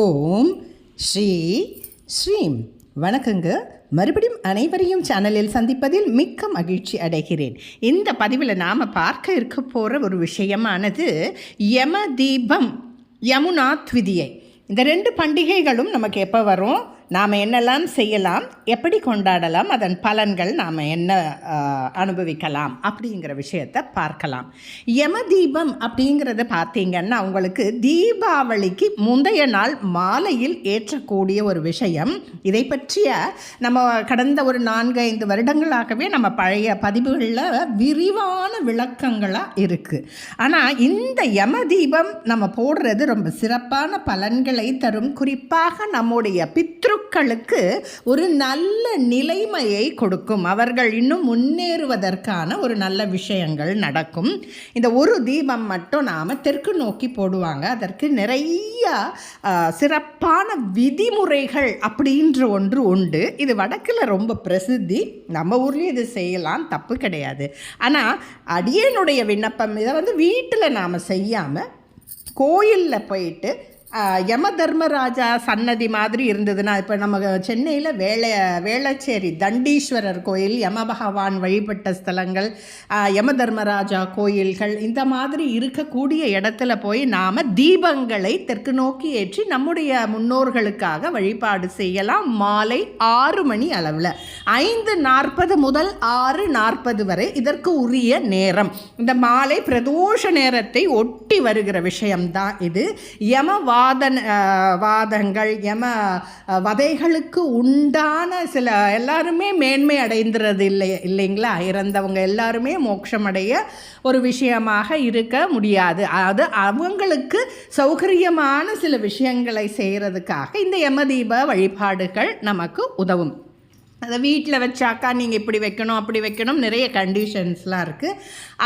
ஓம் ஸ்ரீ ஸ்ரீம். வணக்கங்க. மறுபடியும் அனைவரையும் சேனலில் சந்திப்பதில் மிக்க மகிழ்ச்சி அடைகிறேன். இந்த பதிவில் நாம் பார்க்க இருக்க போகிற ஒரு விஷயமானது யம தீபம் யமுனா த்விதியை இந்த ரெண்டு பண்டிகைகளும் நமக்கு எப்போ வரும்? நாம் என்னெல்லாம் செய்யலாம் எப்படி கொண்டாடலாம் அதன் பலன்கள் நாம் என்ன அனுபவிக்கலாம் அப்படிங்கிற விஷயத்தை பார்க்கலாம். யம தீபம் அப்படிங்கிறத பார்த்தீங்கன்னா உங்களுக்கு தீபாவளிக்கு முந்தைய நாள் மாலையில் ஏற்றக்கூடிய ஒரு விஷயம். இதை பற்றிய நம்ம கடந்த ஒரு நான்கு ஐந்து வருடங்களாகவே நம்ம பழைய பதிவுகளில் விரிவான விளக்கங்களாக இருக்குது ஆனால் இந்த யம தீபம் நம்ம போடுறது ரொம்ப சிறப்பான பலன்களை தரும். குறிப்பாக நம்முடைய பித்ரு குருக்களுக்கு ஒரு நல்ல நிலைமையை கொடுக்கும். அவர்கள் இன்னும் முன்னேறுவதற்கான ஒரு நல்ல விஷயங்கள் நடக்கும். இந்த ஒரு தீபம் மட்டும் நாம் தெற்கு நோக்கி போடுவாங்க. அதற்கு நிறைய சிறப்பான விதிமுறைகள் அப்படின்ற ஒன்று உண்டு. இது வடக்கில் ரொம்ப பிரசித்தி. நம்ம ஊர்லேயும் இது செய்யலாம். தப்பு கிடையாது. ஆனால் அடியனுடைய விண்ணப்பம் இதை வந்து வீட்டில் நாம் செய்யாமல் கோயிலில் போயிட்டு யம தர்மராஜா சன்னதி மாதிரி இருந்ததுன்னா இப்போ நம்ம சென்னையில் வேள வேளச்சேரி தண்டீஸ்வரர் கோயில் யம பகவான் வழிபட்ட ஸ்தலங்கள் யம தர்மராஜா கோயில்கள் இந்த மாதிரி இருக்கக்கூடிய இடத்துல போய் நாம் தீபங்களை தெற்கு நோக்கி ஏற்றி நம்முடைய முன்னோர்களுக்காக வழிபாடு செய்யலாம். மாலை ஆறு மணி அளவில். ஐந்து நாற்பது முதல் ஆறு நாற்பது வரை இதற்கு உரிய நேரம். இந்த மாலை பிரதோஷ நேரத்தை ஒட்டி வருகிற விஷயம்தான் இது. யமவா வாதன் வாதங்கள் யம வதைகளுக்கு உண்டான சில எல்லாருமே மேன்மை அடைந்துறது இல்லை இல்லைங்களா? இறந்தவங்க எல்லாருமே மோட்சமடைய ஒரு விஷயமாக இருக்க முடியாது. அது அவங்களுக்கு சௌகரியமான சில விஷயங்களை செய்கிறதுக்காக இந்த யமதீப வழிபாடுகள் நமக்கு உதவும். அதை வீட்டில் வச்சாக்கா நீங்கள் இப்படி வைக்கணும் அப்படி வைக்கணும் நிறைய கண்டிஷன்ஸ்லாம் இருக்குது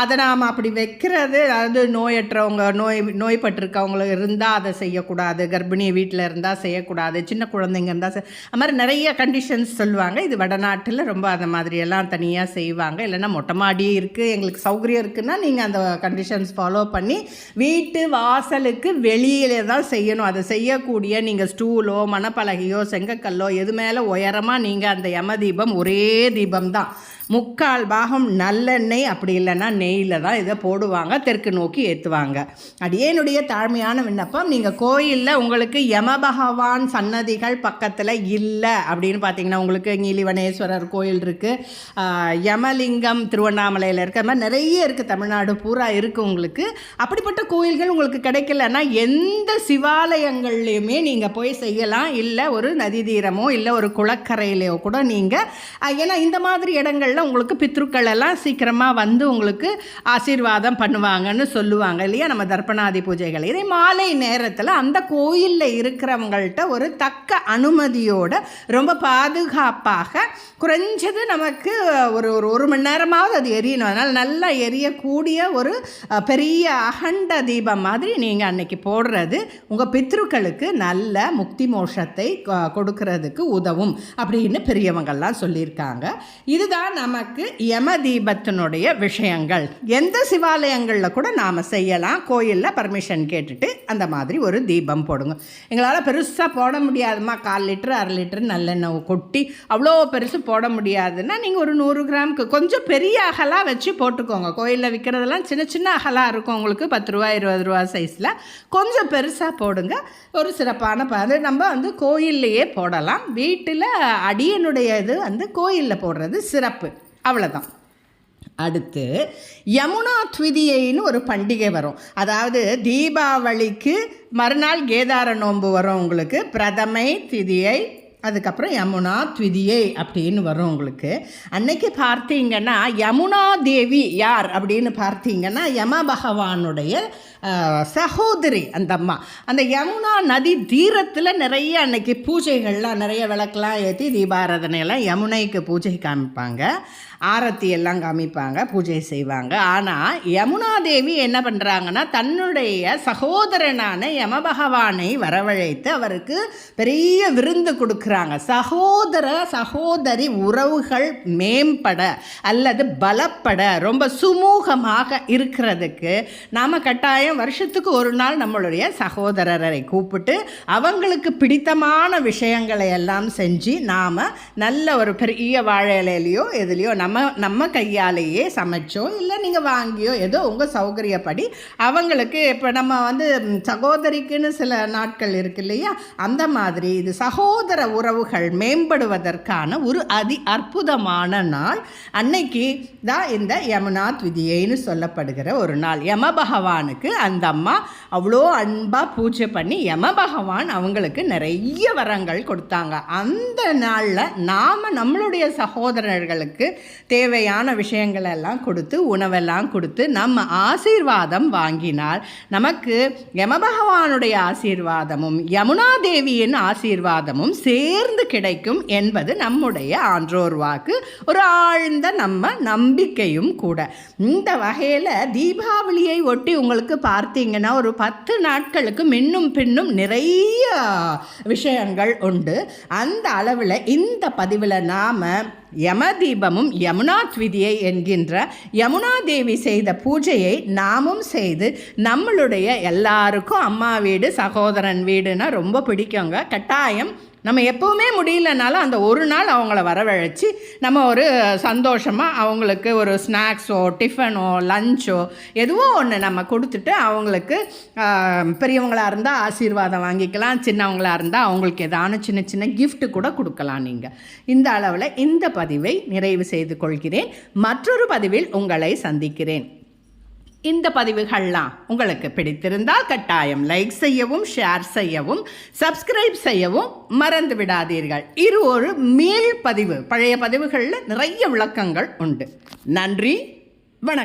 அதை நாம் அப்படி வைக்கிறது அதாவது நோயற்றவங்க நோய் நோய்பட்டிருக்கவங்களும் இருந்தால் அதை செய்யக்கூடாது கர்ப்பிணி வீட்டில் இருந்தால் செய்யக்கூடாது சின்ன குழந்தைங்க இருந்தால் செய் அது மாதிரி நிறைய கண்டிஷன்ஸ் சொல்லுவாங்க. இது வடநாட்டில் ரொம்ப அந்த மாதிரியெல்லாம் தனியாக செய்வாங்க. இல்லைன்னா மொட்டை மாடி இருக்குது எங்களுக்கு சௌகரியம் இருக்குன்னா நீங்கள் அந்த கண்டிஷன்ஸ் ஃபாலோ பண்ணி வீட்டு வாசலுக்கு வெளியிலே தான் செய்யணும். அதை செய்யக்கூடிய நீங்கள் ஸ்டூலோ மணப்பலகையோ செங்கக்கல்லோ எது மேலே உயரமாக நீங்கள் அந்த யம தீபம் ஒரே தீபம் தான் முக்கால் பாகம் நல்லெண்ணெய் அப்படி இல்லைன்னா நெய்யில் தான் இதை போடுவாங்க தெற்கு நோக்கி ஏற்றுவாங்க அடியேனுடைய தாழ்மையான விண்ணப்பம் நீங்கள் கோயிலில் உங்களுக்கு யம பகவான் சன்னதிகள் பக்கத்தில் இல்லை அப்படின்னு பார்த்தீங்கன்னா உங்களுக்கு நீலிவனேஸ்வரர் கோயில் இருக்குது யமலிங்கம் திருவண்ணாமலையில் இருக்க மாதிரி நிறைய இருக்குது தமிழ்நாடு பூரா இருக்குது உங்களுக்கு. அப்படிப்பட்ட கோயில்கள் உங்களுக்கு கிடைக்கலன்னா எந்த சிவாலயங்கள்லையுமே நீங்கள் போய் செய்யலாம். இல்லை ஒரு நதி தீரமோ இல்லை ஒரு குளக்கரையிலையோ கூட நீங்கள் ஏன்னா இந்த மாதிரி இடங்கள்ல உங்களுக்கு பித்ருக்கள் எல்லாம் சீக்கிரமாக வந்து உங்களுக்கு ஆசீர்வாதம் பண்ணுவாங்கன்னு சொல்லுவாங்க இல்லையா? நம்ம தர்ப்பணாதி பூஜைகள். இதே மாலை நேரத்தில் அந்த கோயிலில் இருக்கிறவங்கள்ட்ட ஒரு தக்க அனுமதியோட ரொம்ப பாதுகாப்பாக குறைஞ்சது நமக்கு ஒரு ஒரு ஒரு மணி நேரமாவது அது எரியணும். அதனால் நல்லா எரியக்கூடிய ஒரு பெரிய அகண்ட தீபம் மாதிரி நீங்கள் அன்னைக்கு போடுறது உங்கள் பித்ருக்களுக்கு நல்ல முக்தி மோஷத்தை கொடுக்கறதுக்கு உதவும் அப்படின்னு பெரியவங்க விஷயங்கள்லாம் சொல்லியிருக்காங்க. இதுதான் நமக்கு யம தீபத்தினுடைய விஷயங்கள். எந்த சிவாலயங்களில் கூட நாம் செய்யலாம். கோயிலில் பர்மிஷன் கேட்டுட்டு அந்த மாதிரி ஒரு தீபம் போடுங்க. எங்களால் பெருசாக போட முடியாதுமா கால் லிட்டர் அரை லிட்டர் நல்லெண்ணெய் கொட்டி அவ்வளோ பெருசு போட முடியாதுன்னா நீங்கள் ஒரு நூறு கிராமுக்கு கொஞ்சம் பெரிய அகலாக வச்சு போட்டுக்கோங்க. கோயிலில் விற்கிறதெல்லாம் சின்ன சின்ன அகலாக இருக்கும். உங்களுக்கு பத்து ரூபா இருபது ரூபா சைஸில் கொஞ்சம் பெருசாக போடுங்க. ஒரு சிறப்பான நம்ம வந்து கோயில்லையே போடலாம். வீட்டில் அடியனுடைய இது வந்து கோயிலில் போடுறது சிறப்பு. அவ்வளோதான் அடுத்து யமுனா த்விதியைன்னு ஒரு பண்டிகை வரும். அதாவது தீபாவளிக்கு மறுநாள் கேதார நோன்பு வரும் உங்களுக்கு. பிரதமை திதியை அதுக்கப்புறம் யமுனா த்விதியை அப்படின்னு வரும் உங்களுக்கு. அன்னைக்கு பார்த்தீங்கன்னா யமுனா தேவி யார் அப்படின்னு பார்த்தீங்கன்னா யம பகவானுடைய சகோதரி அந்த அம்மா. அந்த யமுனா நதி தீரத்தில் நிறைய அன்னைக்கு பூஜைகள்லாம் நிறைய விளக்கெலாம் ஏற்றி தீபாராதனையெல்லாம் யமுனைக்கு பூஜை காமிப்பாங்க. ஆரத்தி எல்லாம் காமிப்பாங்க பூஜை செய்வாங்க. ஆனால் யமுனா தேவி என்ன பண்ணுறாங்கன்னா தன்னுடைய சகோதரனான யம பகவானை வரவழைத்து அவருக்கு பெரிய விருந்து கொடுக்குறாங்க. சொல்கிறாங்க சகோதர சகோதரி உறவுகள் மேம்பட அல்லது பலப்பட ரொம்ப சுமூகமாக இருக்கிறதுக்கு நாம் கட்டாயம் வருஷத்துக்கு ஒரு நாள் நம்மளுடைய சகோதரரை கூப்பிட்டு அவங்களுக்கு பிடித்தமான விஷயங்களை எல்லாம் செஞ்சு நாம் நல்ல ஒரு பெரிய வாழை இலையிலையோ எதுலேயோ நம்ம நம்ம கையாலேயே சமைச்சோ இல்லை நீங்கள் வாங்கியோ ஏதோ உங்கள் சௌகரியப்படி அவங்களுக்கு இப்போ நம்ம வந்து சகோதரிக்குன்னு சில நாட்கள் இருக்கு இல்லையா? அந்த மாதிரி இது சகோதர உறவுகள் மேம்படுவதற்கான ஒரு அதி அற்புதமான நாள். அன்னைக்கு தான் இந்த யமுனா விதியைன்னு சொல்லப்படுகிற ஒரு நாள். யம பகவானுக்கு அந்த அம்மா அவ்வளோ அன்பாக பூஜை பண்ணி யம பகவான் அவங்களுக்கு நிறைய வரங்கள் கொடுத்தாங்க. அந்த நாளில் நாம் நம்மளுடைய சகோதரர்களுக்கு தேவையான விஷயங்கள் எல்லாம் கொடுத்து உணவெல்லாம் கொடுத்து நம்ம ஆசீர்வாதம் வாங்கினால் நமக்கு யம பகவானுடைய ஆசீர்வாதமும் யமுனா தேவியின் ஆசீர்வாதமும் சேர்ந்து கிடைக்கும் என்பது நம்முடைய ஆன்றோர் வாக்கு. ஒரு ஆழ்ந்த நம்ம நம்பிக்கையும் கூட. இந்த வகையில் தீபாவளியை ஒட்டி உங்களுக்கு பார்த்தீங்கன்னா ஒரு பத்து நாட்களுக்கு மின்னும் பின்னும் நிறைய விஷயங்கள் உண்டு. அந்த அளவில் இந்த பதிவில் நாம் யமதீபமும் யமுனா விதியை என்கின்ற யமுனா தேவி செய்த பூஜையை நாமும் செய்து நம்மளுடைய எல்லாருக்கும் அம்மா வீடு சகோதரன் வீடுனா ரொம்ப பிடிக்குங்க. கட்டாயம். நம்ம எப்போவுமே முடியலனாலும் அந்த ஒரு நாள் அவங்கள வரவழைச்சி நம்ம ஒரு சந்தோஷமாக அவங்களுக்கு ஒரு ஸ்நாக்ஸோ டிஃபனோ லஞ்சோ எதுவோ ஒன்று நம்ம கொடுத்துட்டு அவங்களுக்கு பெரியவங்களாக இருந்தால் ஆசீர்வாதம் வாங்கிக்கலாம் சின்னவங்களாக இருந்தால் அவங்களுக்கு ஏதான சின்ன சின்ன கிஃப்ட்டு கூட கொடுக்கலாம் நீங்கள் இந்த அளவில் இந்த பதிவை நிறைவு செய்து கொள்கிறேன். மற்றொரு பதிவில் உங்களை சந்திக்கிறேன். இந்த பதிவுகள்லாம் உங்களுக்கு பிடித்திருந்தால் கட்டாயம் லைக் செய்யவும் ஷேர் செய்யவும் சப்ஸ்கிரைப் செய்யவும் மறந்து விடாதீர்கள். இது ஒரு மேல் பதிவு. பழைய பதிவுகளில் நிறைய விளக்கங்கள் உண்டு. நன்றி. வணக்கம்.